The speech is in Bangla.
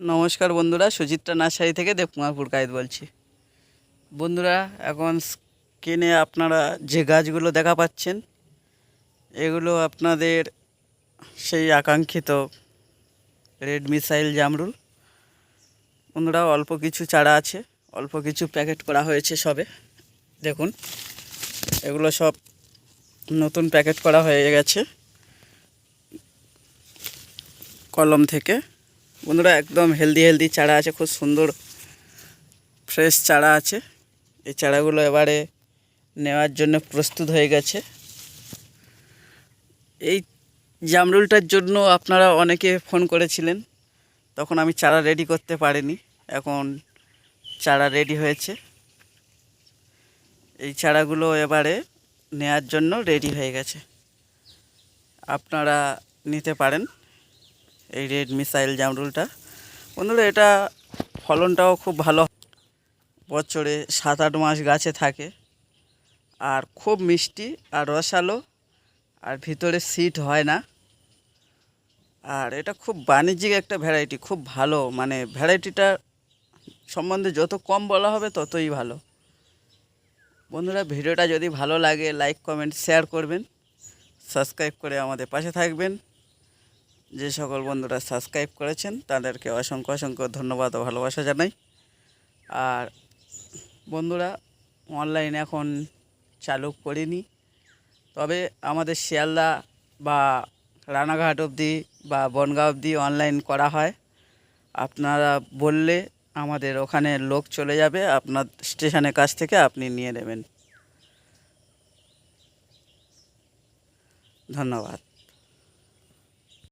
নমস্কার বন্ধুরা, সুচিত্রা নার্সারি থেকে দেবকুমারপুর কায়েত বলছি। বন্ধুরা, এখন স্ক্রিনে আপনারা যে গাছগুলো দেখা পাচ্ছেন, এগুলো আপনাদের সেই আকাঙ্ক্ষিত রেড মিসাইল জামরুল। বন্ধুরা, অল্প কিছু চারা আছে, অল্প কিছু প্যাকেট করা হয়েছে সবে। দেখুন, এগুলো সব নতুন প্যাকেট করা হয়ে গেছে। কলম থেকে। বন্ধুরা, একদম হেলদি হেলদি চারা আছে, খুব সুন্দর ফ্রেশ চারা আছে। এই চারাগুলো এবারে নেওয়ার জন্য প্রস্তুত হয়ে গেছে। এই জামরুলটার জন্য আপনারা অনেকে ফোন করেছিলেন, তখন আমি চারা রেডি করতে পারিনি, এখন চারা রেডি হয়েছে। এই চারাগুলো এবারে নেয়ার জন্য রেডি হয়ে গেছে। আপনারা নিতে পারেন। এই রেড মিসাইল জামরুলটা। বন্ধুরা, এটা ফলনটাও খুব ভালো। বছরে সাত আট মাস গাছে থাকে। আর খুব মিষ্টি আর রসালো। আর ভিতরে সিট হয় না। আর এটা খুব বাণিজ্যিক একটা ভ্যারাইটি, খুব ভালো। মানে ভ্যারাইটিটা সম্বন্ধে যত কম বলা হবে ততই ভালো। বন্ধুরা, ভিডিওটা যদি ভালো লাগে লাইক কমেন্ট শেয়ার করবেন। সাবস্ক্রাইব করে আমাদের পাশে থাকবেন। যে সকল বন্ধুরা সাবস্ক্রাইব করেছেন, তাদেরকে অসংখ্য অসংখ্য ধন্যবাদ ও ভালোবাসা জানাই। আর বন্ধুরা অনলাইন এখন চালু করিনি। তবে আমাদের শিয়ালদা বা রানাঘাট অবধি বা বনগাঁ অবধি অনলাইন করা হয়। আপনারা বললে আমাদের ওখানে লোক চলে যাবে, আপনার স্টেশনের কাছ থেকে আপনি নিয়ে নেবেন। ধন্যবাদ।